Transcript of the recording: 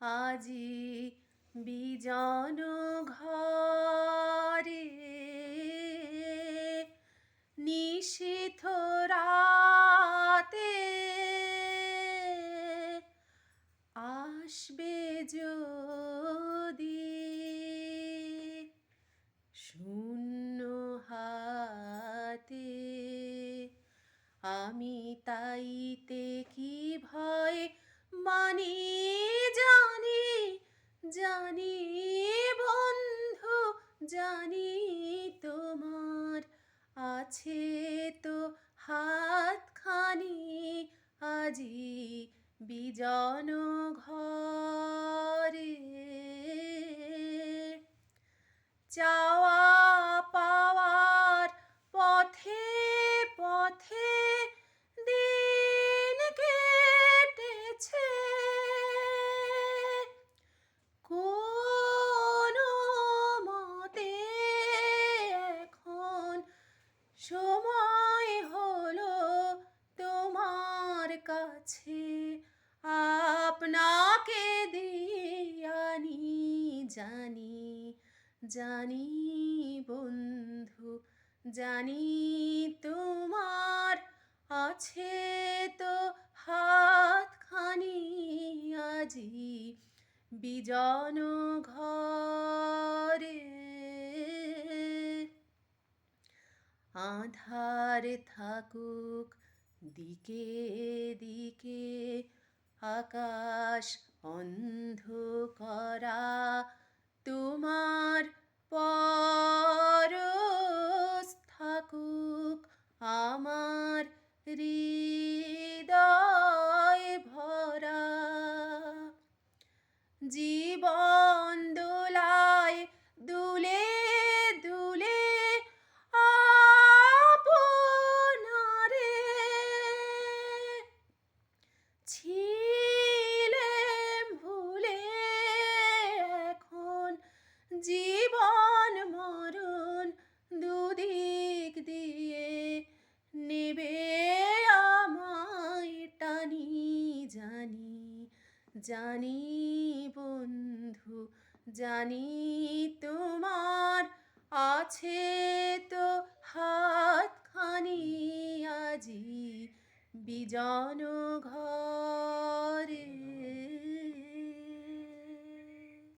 আজি বিজন ঘরে নিশীথ রাতে আসবে যদি শূন্য হাতে। আমি তাইতে কি ভয় মানি জানি জানি বন্ধু জানি তোমার। আছে তো হাতখানি আজি বিজন সময় হলো তোমার কাছে। আপনাকে দিয়ানি জানি জানি বন্ধু, জানি তোমার আছে তো হাতখানি আজি। বিজন ঘরে আধার থাকুক দিকে দিকে আকাশ অন্ধ করা তোমার জানি বন্ধু জানি তোমার আছে তো হাতখানি আজি। বিজন ঘর